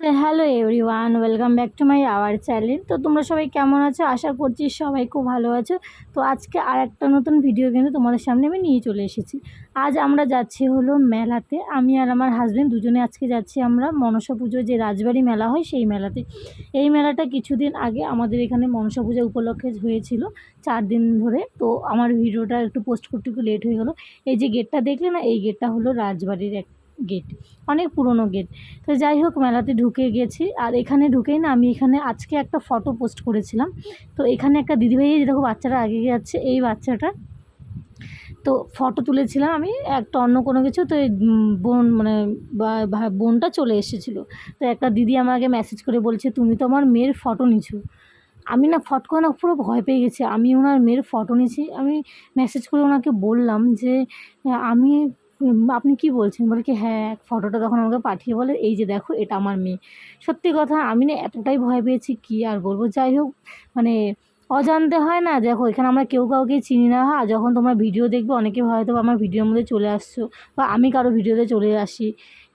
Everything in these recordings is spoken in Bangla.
Hello everyone, welcome back to my our channel. তো তোমরা সবাই কেমন আছো? আশা করছি সবাই খুব ভালো আছো। তো আজকে আর একটা নতুন ভিডিও কিন্তু তোমাদের সামনে আমি নিয়ে চলে এসেছি। আজ আমরা যাচ্ছি হলো মেলাতে। আমি আর আমার হাজব্যান্ড দুজনে আজকে যাচ্ছি আমরা মনসা পুজো যে রাজবাড়ি মেলা হয় সেই মেলাতে। এই মেলাটা কিছুদিন আগে আমাদের এখানে মনসা পূজা উপলক্ষে হয়েছিল, চার দিন ধরে। তো আমার ভিডিওটা একটু পোস্ট করতে একটু লেট হয়ে গেলো। এই যে গেটটা দেখলে না, এই গেটটা হলো রাজবাড়ির এক গেট অনেক পুরনো গেট তো যাই হোক, মেলাতে ঢুকে গেছি। আর এখানে ঢুকেই না, আমি এখানে আজকে একটা ফটো পোস্ট করেছিলাম। তো এখানে একটা দিদিভাই দেখো বাচ্চাটা আগে যাচ্ছে, এই বাচ্চাটা। তো ফটো তুলেছিলাম আমি, একটা অন্য কোনো কিছু, তো এই বোন মানে বোনটা চলে এসেছিল। তো একটা দিদি আমাকে মেসেজ করে বলছে, তুমি তো আমার মেয়ের ফটো নিছো। আমি না ফট করে না পুরো ভয় পেয়ে গেছি। আমি ওনার মেয়ের ফটো নিয়েছি আমি মেসেজ করে ওনাকে বললাম যে, আমি আপনি কি বলছেন? বলে কি হ্যাঁ ফটোটা তখন আমাকে পাঠিয়ে বলে, এই যে দেখো, এটা আমার মেয়ে। সত্যি কথা, আমি না এতটাই ভয় পেয়েছি, কি আর বলব? যাই হোক মানে অজান্তে হয় না, দেখো, এখানে আমরা কেউ কাউকে চিনি না। আর যখন তোমরা ভিডিও দেখবে, অনেকে হয়তো আমার ভিডিওর মধ্যে চলে আসছো, বা আমি কারও ভিডিওতে চলে আসি।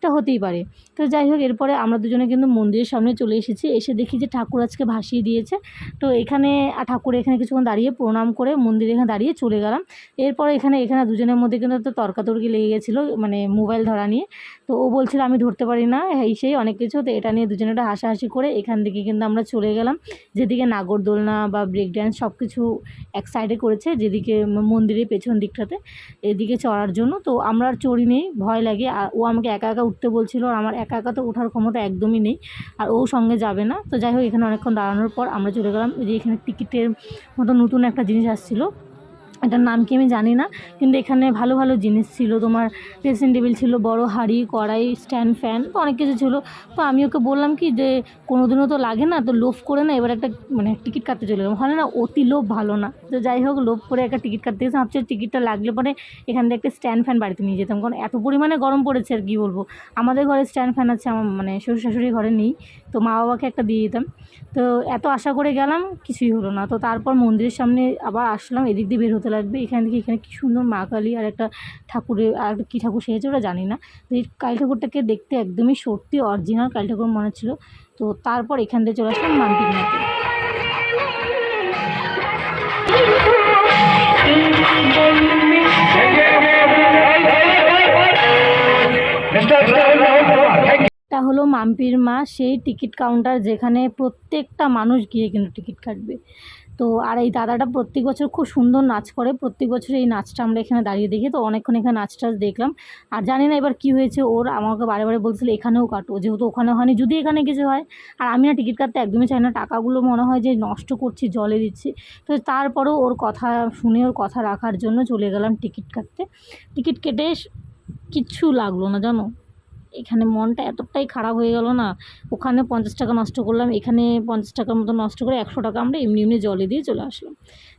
এটা হতেই পারে। তো যাই হোক, এরপরে আমরা দুজনে কিন্তু মন্দিরের সামনে চলে এসেছি। এসে দেখি যে ঠাকুর আজকে ভাসিয়ে দিয়েছে। তো এখানে ঠাকুর এখানে কিছুক্ষণ দাঁড়িয়ে প্রণাম করে মন্দিরে এখানে দাঁড়িয়ে চলে গেলাম। এরপরে এখানে এখানে দুজনের মধ্যে কিন্তু তো তর্কাতর্কি লেগে গেছিল মানে মোবাইল ধরা নিয়ে। তো ও বলছিল, আমি ধরতে পারি না। এই সেই অনেক কিছু। তো এটা নিয়ে দুজনে একটা হাসাহাসি করে এখান থেকে কিন্তু আমরা চলে গেলাম। যেদিকে নাগরদোলনা বা ব্রেক ড্যান্স সব কিছু এক সাইডে করেছে, যেদিকে মন্দিরের পেছন দিকটাতে, এদিকে চড়ার জন্য। তো আমরা আর চড়ি নেই ভয় লাগে। আর ও আমাকে একা একা উঠতে বলছিল আর আমার একা একা তো ওঠার ক্ষমতা একদমই নেই আর ও সঙ্গে যাবে না। তো যাই হোক, এখানে অনেকক্ষণ দাঁড়ানোর পর আমরা চলে গেলাম। যে এখানে টিকিটের মতো নতুন একটা জিনিস আসছিল। এটার নাম কি আমি জানি না, কিন্তু এখানে ভালো ভালো জিনিস ছিল। তোমার ড্রেসিং টেবিল ছিল, বড় হাঁড়ি, কড়াই স্ট্যান্ড ফ্যান তো অনেক কিছু ছিল। তো আমি ওকে বললাম কি যে কোনো দিনও তো লাগে না, তো লোভ করে না এবার একটা মানে টিকিট কাটতে চলে গেলাম। হয় না অতি লোভ ভালো না। তো যাই হোক, লোভ করে একটা টিকিট কাটতে গেছিলাম ভাবছি টিকিটটা লাগলে পরে এখান থেকে একটা স্ট্যান্ড ফ্যান বাড়িতে নিয়ে যেতাম। কারণ এত পরিমাণে গরম পড়েছে আর কি বলব। আমাদের ঘরে স্ট্যান্ড ফ্যান আছে, আমার মানে শ্বশুর শাশুড়ি ঘরে নেই। তো মা বাবাকে একটা দিয়ে দিতাম। তো এত আশা করে গেলাম, কিছুই হলো না। তো তারপর মন্দিরের সামনে আবার আসলাম, এদিক দিয়ে বের লাগবে। এখান থেকে এখানে কি সুন্দর মা কালী আর একটা ঠাকুরের আর কী ঠাকুর সেজেছে ওটা জানি না। তো এই কালী ঠাকুরটাকে দেখতে একদমই সত্যি অরিজিনাল কালী ঠাকুর মনে ছিল তো তারপর এখান থেকে চলে আসলাম মাকে এটা হলো মাম্পির মা। সেই টিকিট কাউন্টার যেখানে প্রত্যেকটা মানুষ গিয়ে কিন্তু টিকিট কাটবে। তো আর এই দাদাটা প্রত্যেক বছর খুব সুন্দর নাচ করে। প্রত্যেক বছর এই নাচটা আমরা এখানে দাঁড়িয়ে দেখি। তো অনেকক্ষণ এখানে নাচ টাচ দেখলাম। আর জানি না এবার কী হয়েছে। ওর আমাকে বারে বারে বলছিল, এখানেও কাটো। যেহেতু ওখানে হয়নি, যদি এখানে কিছু হয়। আর আমি না টিকিট কাটতে একদমই চাই না। টাকাগুলো মনে হয় যে নষ্ট করছি, জলে দিচ্ছি। তো তারপরেও ওর কথা শুনে, ওর কথা রাখার জন্য চলে গেলাম টিকিট কাটতে। টিকিট কেটে কিচ্ছু লাগল না, জানো? এখানে মনটা এতটাই খারাপ হয়ে গেল না। ওখানে পঞ্চাশ টাকা নষ্ট করলাম, এখানে পঞ্চাশ টাকার মতো নষ্ট করে একশো টাকা আমরা এমনি এমনি জলে দিয়ে চলে আসলাম।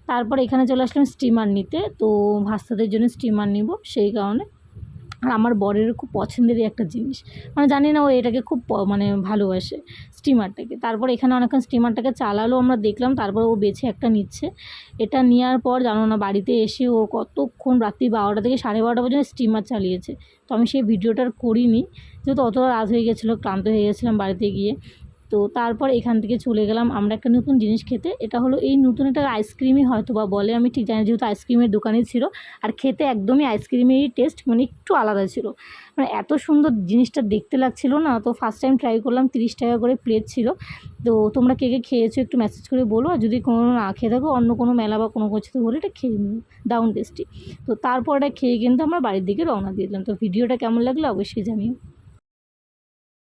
তারপর এখানে চলে আসলাম স্টিমার নিতে, তো ভাস্তাদের জন্য স্টিমার নিব, সেই কারণে আর আমার বরের খুব পছন্দেরই একটা জিনিস। মানে জানি না ও এটাকে খুব মানে ভালোবাসে স্টিমারটাকে। তারপর এখানে অনেকক্ষণ স্টিমারটাকে চালালো, আমরা দেখলাম তারপর ও বেছে একটা নিচ্ছে। এটা নেওয়ার পর জানো না, বাড়িতে এসে ও কতক্ষণ রাত্রি বারোটা থেকে সাড়ে বারোটা পর্যন্ত স্টিমার চালিয়েছে। তো আমি সেই ভিডিওটার করিনি, যেহেতু অতটা রাত হয়ে গেছিল, ক্লান্ত হয়ে গেছিলাম বাড়িতে গিয়ে। তো তারপর এখান থেকে চলে গেলাম আমরা একটা নতুন জিনিস খেতে। এটা হলো এই নতুন একটা আইসক্রিমই হয়তো বা বলে, আমি ঠিক জানি যেহেতু আইসক্রিমের দোকানে ছিল। আর খেতে একদমই আইসক্রিমেরই টেস্ট মানে একটু আলাদা ছিল। মানে এত সুন্দর জিনিসটা দেখতে লাগছিল না, তো ফার্স্ট টাইম ট্রাই করলাম, তিরিশ টাকা করে প্লেট ছিল। তো তোমরা কে কে খেয়েছো একটু মেসেজ করে বলো, আর যদি কোনো না খেয়ে থাকো, অন্য কোনো মেলা বা কোনো কিছু হলে এটা খেয়ে নিও দাউন টেস্টি তো তারপর এটা খেয়ে কিন্তু আমরা বাড়ির দিকে রওনা দিয়ে দিলাম। তো ভিডিওটা কেমন লাগল অবশ্যই জানিও।